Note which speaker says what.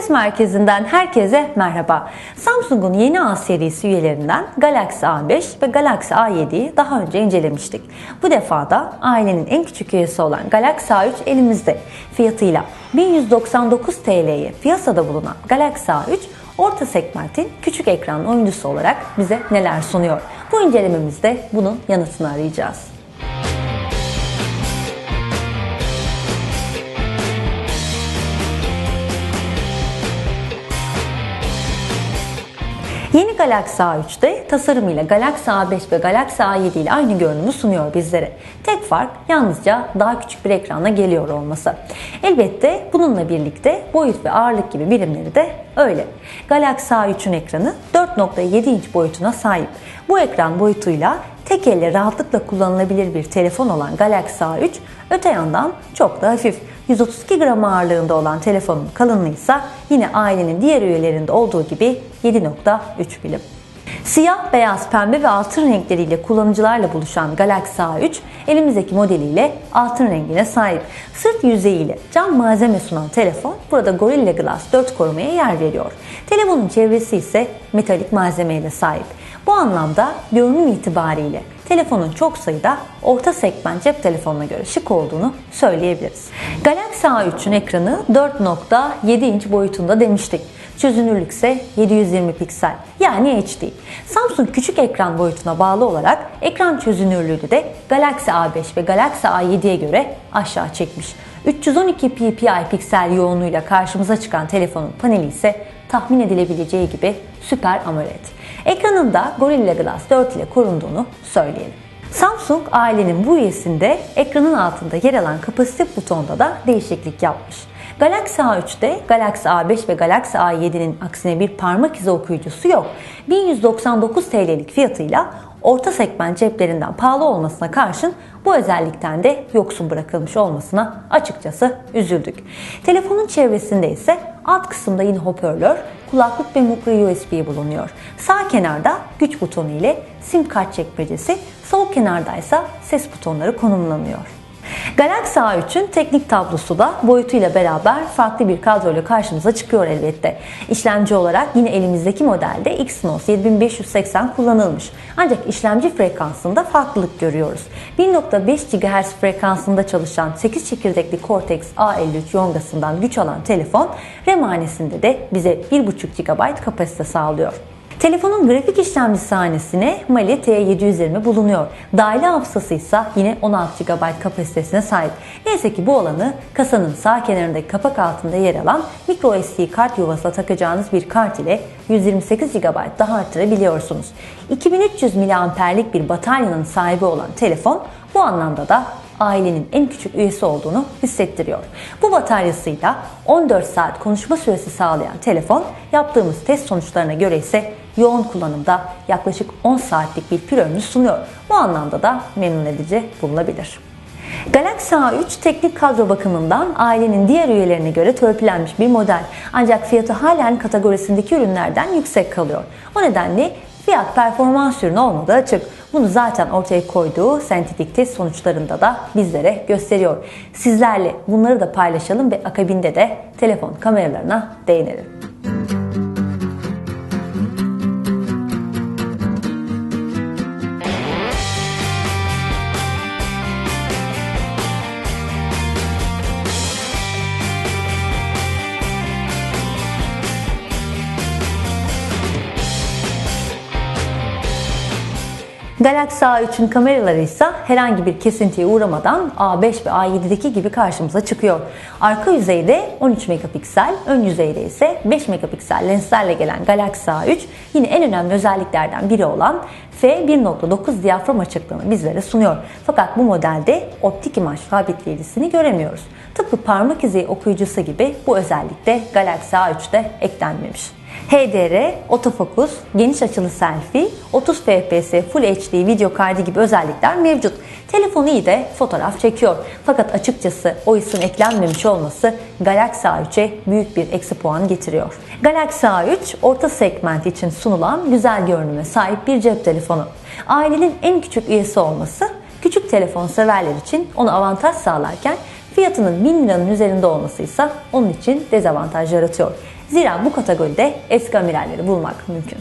Speaker 1: Ses merkezinden herkese merhaba. Samsung'un yeni A serisi üyelerinden Galaxy A5 ve Galaxy A7'yi daha önce incelemiştik. Bu defa da ailenin en küçük üyesi olan Galaxy A3 elimizde. Fiyatıyla 1199 TL'ye piyasada bulunan Galaxy A3 orta segmentin küçük ekran oyuncusu olarak bize neler sunuyor? Bu incelememizde bunun yanıtını arayacağız. Yeni Galaxy A3'te tasarımıyla Galaxy A5 ve Galaxy A7 ile aynı görünümü sunuyor bizlere. Tek fark yalnızca daha küçük bir ekrana geliyor olması. Elbette bununla birlikte boyut ve ağırlık gibi birimleri de öyle. Galaxy A3'ün ekranı 4.7 inç boyutuna sahip. Bu ekran boyutuyla tek elle rahatlıkla kullanılabilir bir telefon olan Galaxy A3 öte yandan çok da hafif. 132 gram ağırlığında olan telefonun kalınlığı ise yine ailenin diğer üyelerinde olduğu gibi 7.3 milim. Siyah, beyaz, pembe ve altın renkleriyle kullanıcılarla buluşan Galaxy A3 elimizdeki modeliyle altın rengine sahip. Sırt yüzeyiyle cam malzeme sunan telefon burada Gorilla Glass 4 korumaya yer veriyor. Telefonun çevresi ise metalik malzemeyle sahip. Bu anlamda görünüm itibariyle telefonun çok sayıda orta segment cep telefonuna göre şık olduğunu söyleyebiliriz. Galaxy A3'ün ekranı 4.7 inç boyutunda demiştik. Çözünürlük ise 720 piksel yani HD. Samsung küçük ekran boyutuna bağlı olarak ekran çözünürlüğünü de Galaxy A5 ve Galaxy A7'ye göre aşağı çekmiş. 312 ppi piksel yoğunluğuyla karşımıza çıkan telefonun paneli ise tahmin edilebileceği gibi Süper AMOLED. Ekranında Gorilla Glass 4 ile korunduğunu söyleyelim. Samsung ailenin bu üyesinde ekranın altında yer alan kapasitif butonda da değişiklik yapmış. Galaxy A3'te Galaxy A5 ve Galaxy A7'nin aksine bir parmak izi okuyucusu yok. 1199 TL'lik fiyatıyla orta segment ceplerinden pahalı olmasına karşın bu özellikten de yoksun bırakılmış olmasına açıkçası üzüldük. Telefonun çevresinde ise alt kısımda yine hoparlör, kulaklık ve micro USB bulunuyor. Sağ kenarda güç butonu ile sim kart çekmecesi, sol kenarda ise ses butonları konumlanıyor. Galaxy A3'ün teknik tablosu da boyutuyla beraber farklı bir kadroyla karşımıza çıkıyor elbette. İşlemci olarak yine elimizdeki modelde Exynos 7580 kullanılmış. Ancak işlemci frekansında farklılık görüyoruz. 1.5 GHz frekansında çalışan 8 çekirdekli Cortex A53 yongasından güç alan telefon RAM hanesinde de bize 1.5 GB kapasite sağlıyor. Telefonun grafik işlemcisi hanesine Mali T720 bulunuyor. Dahili hafızası ise yine 16 GB kapasitesine sahip. Neyse ki bu alanı kasanın sağ kenarındaki kapak altında yer alan microSD kart yuvasına takacağınız bir kart ile 128 GB daha arttırabiliyorsunuz. 2300 mAh'lik bir bataryanın sahibi olan telefon bu anlamda da ailenin en küçük üyesi olduğunu hissettiriyor. Bu bataryasıyla 14 saat konuşma süresi sağlayan telefon yaptığımız test sonuçlarına göre ise yoğun kullanımda yaklaşık 10 saatlik bir pil ömrü sunuyor. Bu anlamda da memnun edici bulunabilir. Galaxy A3 teknik kadro bakımından ailenin diğer üyelerine göre törpülenmiş bir model. Ancak fiyatı halen kategorisindeki ürünlerden yüksek kalıyor. O nedenle fiyat performans ürünü olmadığı açık. Bunu zaten ortaya koyduğu sentetik test sonuçlarında da bizlere gösteriyor. Sizlerle bunları da paylaşalım ve akabinde de telefon kameralarına değinelim. Galaxy A3'ün kameraları ise herhangi bir kesintiye uğramadan A5 ve A7'deki gibi karşımıza çıkıyor. Arka yüzeyde 13 megapiksel, ön yüzeyde ise 5 megapiksel lenslerle gelen Galaxy A3 yine en önemli özelliklerden biri olan f1.9 diyafram açıklığını bizlere sunuyor. Fakat bu modelde optik imaj sabitleyicisini göremiyoruz. Tıpkı parmak izi okuyucusu gibi bu özellik de Galaxy A3'te eklenmemiş. HDR, otofokus, geniş açılı selfie, 30 fps Full HD video kaydı gibi özellikler mevcut. Telefonu iyi de fotoğraf çekiyor. Fakat açıkçası o isim eklenmemiş olması Galaxy A3'e büyük bir eksi puan getiriyor. Galaxy A3 orta segment için sunulan güzel görünüme sahip bir cep telefonu. Ailenin en küçük üyesi olması küçük telefon severler için ona avantaj sağlarken fiyatının 1000 liranın üzerinde olması ise onun için dezavantaj yaratıyor. Zira bu kategoride eski amiralleri bulmak mümkün.